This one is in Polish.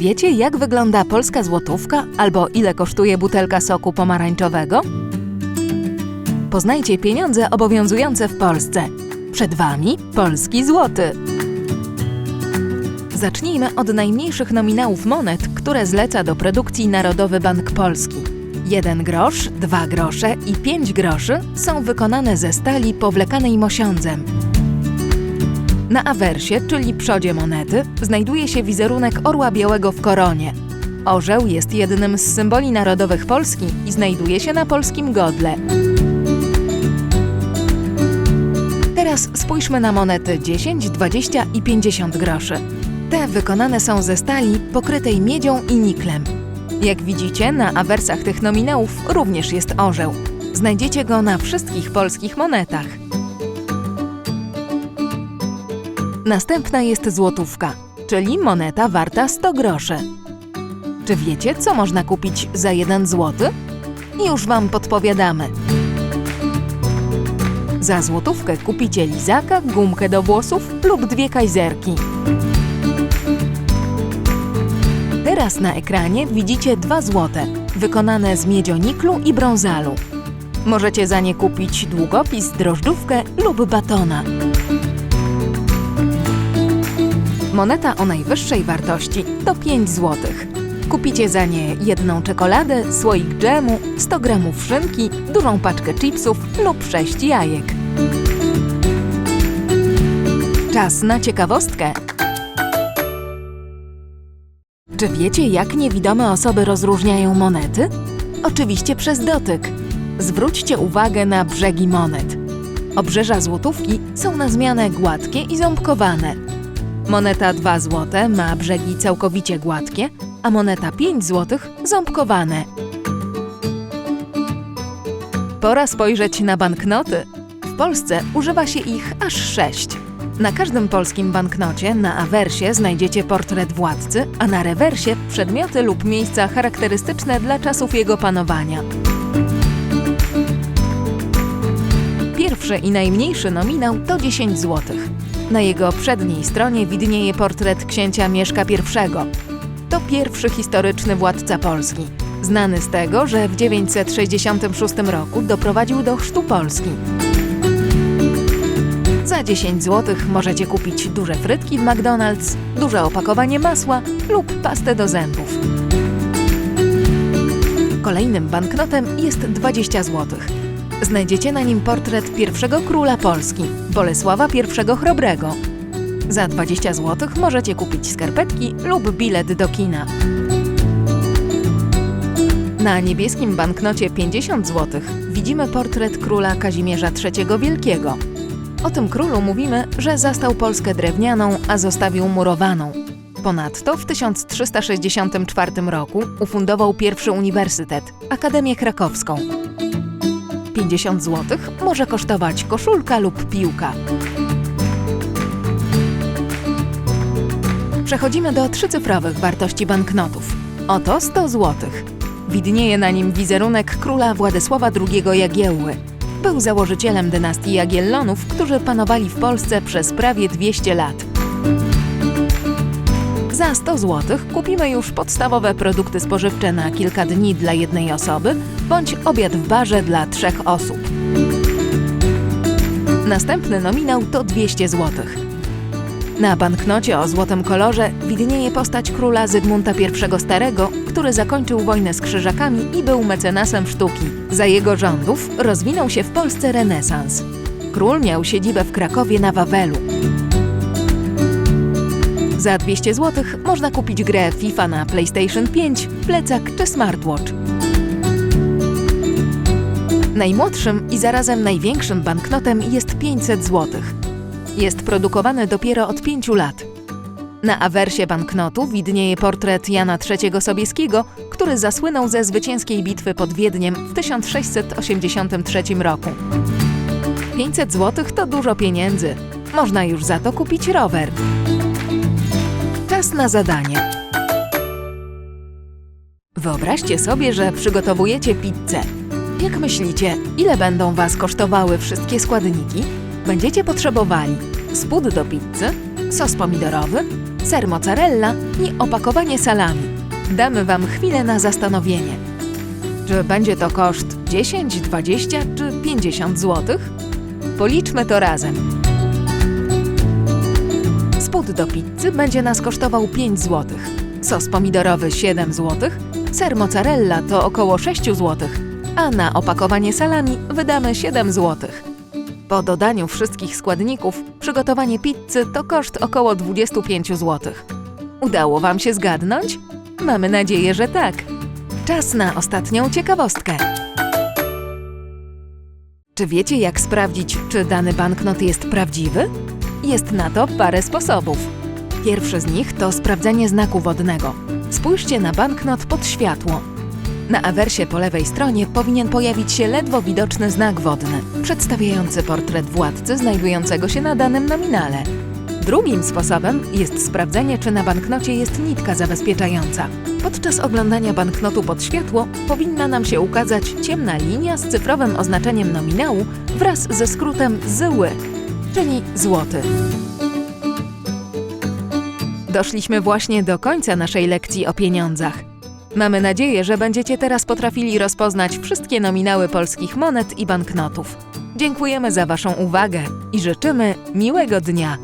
wiecie, jak wygląda polska złotówka albo ile kosztuje butelka soku pomarańczowego? Poznajcie pieniądze obowiązujące w Polsce. Przed Wami polski złoty. Zacznijmy od najmniejszych nominałów monet, które zleca do produkcji Narodowy Bank Polski. 1 grosz, 2 grosze i 5 groszy są wykonane ze stali powlekanej mosiądzem. Na awersie, czyli przodzie monety, znajduje się wizerunek orła białego w koronie. Orzeł jest jednym z symboli narodowych Polski i znajduje się na polskim godle. Teraz spójrzmy na monety 10, 20 i 50 groszy. Te wykonane są ze stali pokrytej miedzią i niklem. Jak widzicie, na awersach tych nominałów również jest orzeł. Znajdziecie go na wszystkich polskich monetach. Następna jest złotówka, czyli moneta warta 100 groszy. Czy wiecie, co można kupić za 1 złoty? Już Wam podpowiadamy. Za złotówkę kupicie lizaka, gumkę do włosów lub dwie kajzerki. Teraz na ekranie widzicie dwa złote, wykonane z miedzioniklu i brązalu. Możecie za nie kupić długopis, drożdżówkę lub batona. Moneta o najwyższej wartości to 5 zł. Kupicie za nie jedną czekoladę, słoik dżemu, 100 gramów szynki, dużą paczkę chipsów lub 6 jajek. Czas na ciekawostkę. Czy wiecie, jak niewidome osoby rozróżniają monety? Oczywiście przez dotyk. Zwróćcie uwagę na brzegi monet. Obrzeża złotówki są na zmianę gładkie i ząbkowane. Moneta 2 zł ma brzegi całkowicie gładkie, a moneta 5 zł ząbkowane. Pora spojrzeć na banknoty. W Polsce używa się ich aż 6. Na każdym polskim banknocie na awersie znajdziecie portret władcy, a na rewersie przedmioty lub miejsca charakterystyczne dla czasów jego panowania. Pierwszy i najmniejszy nominał to 10 zł. Na jego przedniej stronie widnieje portret księcia Mieszka I. To pierwszy historyczny władca Polski, znany z tego, że w 966 roku doprowadził do chrztu Polski. Za 10 zł możecie kupić duże frytki w McDonald's, duże opakowanie masła lub pastę do zębów. Kolejnym banknotem jest 20 zł. Znajdziecie na nim portret pierwszego króla Polski, Bolesława I Chrobrego. Za 20 zł możecie kupić skarpetki lub bilet do kina. Na niebieskim banknocie 50 zł widzimy portret króla Kazimierza III Wielkiego. O tym królu mówimy, że zastał Polskę drewnianą, a zostawił murowaną. Ponadto w 1364 roku ufundował pierwszy uniwersytet, Akademię Krakowską. 50 zł może kosztować koszulka lub piłka. Przechodzimy do trzycyfrowych wartości banknotów. Oto 100 zł. Widnieje na nim wizerunek króla Władysława II Jagiełły. Był założycielem dynastii Jagiellonów, którzy panowali w Polsce przez prawie 200 lat. Za 100 zł kupimy już podstawowe produkty spożywcze na kilka dni dla jednej osoby bądź obiad w barze dla trzech osób. Następny nominał to 200 zł. Na banknocie o złotym kolorze widnieje postać króla Zygmunta I Starego, który zakończył wojnę z krzyżakami i był mecenasem sztuki. Za jego rządów rozwinął się w Polsce renesans. Król miał siedzibę w Krakowie na Wawelu. Za 200 zł można kupić grę FIFA na PlayStation 5, plecak czy smartwatch. Najmłodszym i zarazem największym banknotem jest 500 zł. Jest produkowany dopiero od 5 lat. Na awersie banknotu widnieje portret Jana III Sobieskiego, który zasłynął ze zwycięskiej bitwy pod Wiedniem w 1683 roku. 500 zł to dużo pieniędzy. Można już za to kupić rower. Czas na zadanie. Wyobraźcie sobie, że przygotowujecie pizzę. Jak myślicie, ile będą Was kosztowały wszystkie składniki? Będziecie potrzebowali spód do pizzy, sos pomidorowy, ser mozzarella i opakowanie salami. Damy Wam chwilę na zastanowienie. Czy będzie to koszt 10, 20 czy 50 zł? Policzmy to razem. Spód do pizzy będzie nas kosztował 5 zł, sos pomidorowy 7 zł, ser mozzarella to około 6 zł, a na opakowanie salami wydamy 7 zł. Po dodaniu wszystkich składników, przygotowanie pizzy to koszt około 25 zł. Udało Wam się zgadnąć? Mamy nadzieję, że tak. Czas na ostatnią ciekawostkę. Czy wiecie, jak sprawdzić, czy dany banknot jest prawdziwy? Jest na to parę sposobów. Pierwszy z nich to sprawdzenie znaku wodnego. Spójrzcie na banknot pod światło. Na awersie po lewej stronie powinien pojawić się ledwo widoczny znak wodny, przedstawiający portret władcy znajdującego się na danym nominale. Drugim sposobem jest sprawdzenie, czy na banknocie jest nitka zabezpieczająca. Podczas oglądania banknotu pod światło powinna nam się ukazać ciemna linia z cyfrowym oznaczeniem nominału wraz ze skrótem ZY, czyli złoty. Doszliśmy właśnie do końca naszej lekcji o pieniądzach. Mamy nadzieję, że będziecie teraz potrafili rozpoznać wszystkie nominały polskich monet i banknotów. Dziękujemy za Waszą uwagę i życzymy miłego dnia.